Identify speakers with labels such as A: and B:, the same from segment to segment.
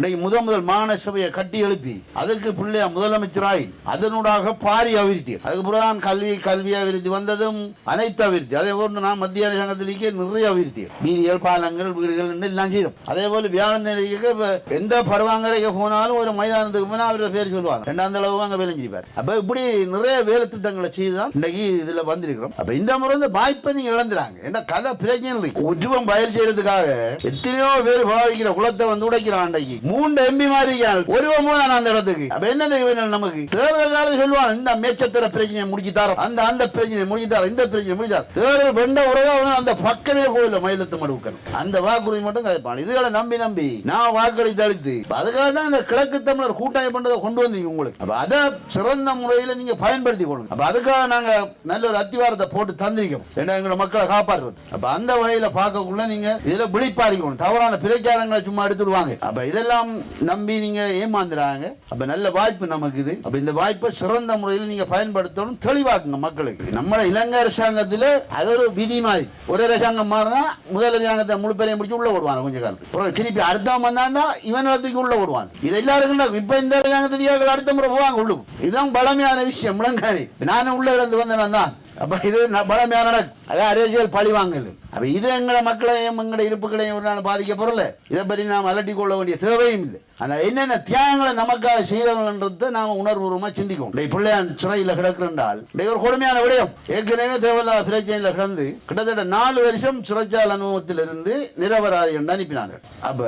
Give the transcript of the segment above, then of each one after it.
A: இன்னைக்கு முதல் முதல் மாகாண சபையை கட்டி எழுப்பி அதுக்கு பிள்ளையா முதலமைச்சராய் அதனூடாக பாரி அபிவிருத்தி அதுக்கப்புறம் கல்வி கல்வி அபிவிருத்தி வந்ததும் அனைத்து அபிவிருத்தி. அதே போன்று நான் மத்திய அரசாங்கத்திலேயே நிறைய அபிவிருத்தி. வீதிகள் பாலங்கள் வீடுகள் எல்லாம் செய்தோம். அதே போல வியாழந்தரைக்கு இப்ப எந்த படுவாங்கரைக்கு போனாலும் ஒரு மைதானத்துக்கு போனால் அவரோட பேர் சொல்லுவாங்க. ரெண்டாம் தளவு அங்கே வேலை செய்வார் அப்ப இப்படி நிறைய வேலை திட்டங்களை செய்து தான் இன்னைக்கு இதுல வந்திருக்கிறோம். அப்ப இந்த முறை இந்த வாய்ப்பை நீங்க இழந்துறாங்க. ஏன்னா கதை பிரச்சனை உஜ்ஜுவம் உஜ்வம் பயல் செய்யறதுக்காக எத்தனையோ பேர் பாவிக்கிற குளத்தை வந்து உடைக்கிறான் அன்றைக்கு மூன்று எம்பி மாதிரி இருக்காங்க. ஒருவன் அந்த இடத்துக்கு. அப்ப என்ன வேணும் நமக்கு? தேர்தல் காலம் சொல்லுவான் இந்த மேச்சத்திர பிரச்சனையை முடிச்சுத்தாரோ அந்த அந்த பிரச்சனையை முடிச்சுத்தாரோ இந்த பிரச்சனை முடிச்சார் தேர்தல் வெண்ட உறவு அந்த பக்கமே போயில மயிலத்து மடுக்கணும் அந்த வாக்குறுதி மட்டும் கதைப்பான் இதுகளை நம்பி நம்பி நான் வாக்களி அளித்து அதுக்காக தான் இந்த கிழக்கு தமிழர் கூட்டாய் பண்றதை கொண்டு வந்தீங்க உங்களுக்கு. அப்ப அதை சிறந்த முறையில் நீங்க பயன்படுத்தி கொள்ளுங்க. அப்ப அதுக்காக நாங்க நல்ல ஒரு அத்திவாரத்தை போட்டு தந்திருக்கோம். ஏன்னா எங்களோட மக்களை காப்பாற்றுறது. அப்ப அந்த வகையில பார்க்கக்குள்ள நீங்க இதுல விழிப்பாரிக்கணும் தவறான பிரச்சாரங்களை சும்மா எடுத்துடுவாங்க. அப்ப இதெல்லாம் நம்பி நீங்க ஏமாந்துறாங்க. அப்ப நல்ல வாய்ப்பு நமக்கு இது அப்ப இந்த வாய்ப்பை சிறந்த முறையில் நீங்க பயன்படுத்தணும் தெளிவாக்குங்க மக்களுக்கு. நம்ம இலங்கை அரசாங்கத்துல அது ஒரு விதி மாதிரி. ஒரு அரசாங்கம் மாறினா முதல் அரசாங்கத்தை முழு பேரையும் முடிச்சு உள்ள விடுவாங்க கொஞ்ச காலத்துக்கு. அப்புறம் திருப்பி அடுத்தவன் வந்தான்னா இவன் இடத்துக்கு உள்ள விடுவாங்க இது எல்லாருக்கும் இப்ப இந்த அரசாங்கத்துக்கு அடுத்த முறை போவாங்க உள்ளுக்கு. இதுதான் பழமையான விஷயம் முழங்காரி நானும் உள்ள இருந்து வந்தேன் தான் அப்ப இது பலமையான பழமையான அதான் அரசியல் பழி வாங்கல் அப்போ இது எங்களை மக்களையும் எங்களோட இருப்புகளையும் ஒரு நாள் பாதிக்க போகிறல இதை பற்றி நாம் அலட்டி கொள்ள வேண்டிய தேவையும் இல்லை. ஆனால் என்னென்ன தியாகங்களை நமக்காக செய்தவங்கன்றதை நாம் உணர்வுபூர்வமாக சிந்திக்கும் டேய் பிள்ளையான் சிறையில் கிடக்குறால் டேய் ஒரு கொடுமையான விடயம். ஏற்கனவே தேவையில்லாத பிரச்சனையில் கிடந்து கிட்டத்தட்ட நாலு வருஷம் சிறைச்சால் அனுபவத்திலிருந்து நிரபராதி என்று அனுப்பினாங்க அப்போ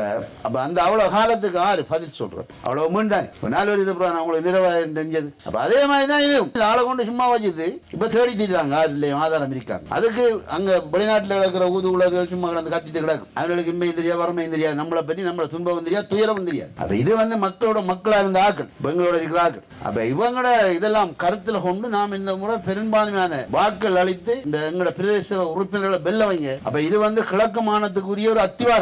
A: அப்போ அந்த அவ்வளோ காலத்துக்கு ஆறு பதில் சொல்கிறேன் அவ்வளோ மீண்டாங்க. இப்போ நாலு வருஷத்துக்கு அப்புறம் அவங்களுக்கு நிரபராதி தெரிஞ்சது. அப்போ அதே மாதிரி தான் இது ஆளை கொண்டு சும்மா வச்சுது இப்போ தேடி தீட்டாங்க ஆறு இல்லையும் ஆதாரம் இருக்காங்க. அதுக்கு அங்கே வெளிநாட்டில் கிடக்கிற ஊது உலக சும்மா கிடந்து கத்திட்டு கிடக்கும் அவங்களுக்கு இம்மையும் தெரியாது வறுமையும் தெரியாது? நம்மளை பற்றி நம்மளை துன்பம் தெரியாது துயரம் தெரியாது? அப்ப இது வந்து மக்களோட மக்களா இருந்த ஆக்கள் பெங்களோட இருக்கிற ஆக்கள் அப்ப இவங்களோட இதெல்லாம் கருத்துல கொண்டு நாம் இந்த முறை பெரும்பான்மையான வாக்கள் அளித்து இந்த எங்களோட பிரதேச உறுப்பினர்களை வெல்ல வைங்க. அப்ப இது வந்து கிழக்கு மாநிலத்துக்குரிய ஒரு அத்திவாரம்.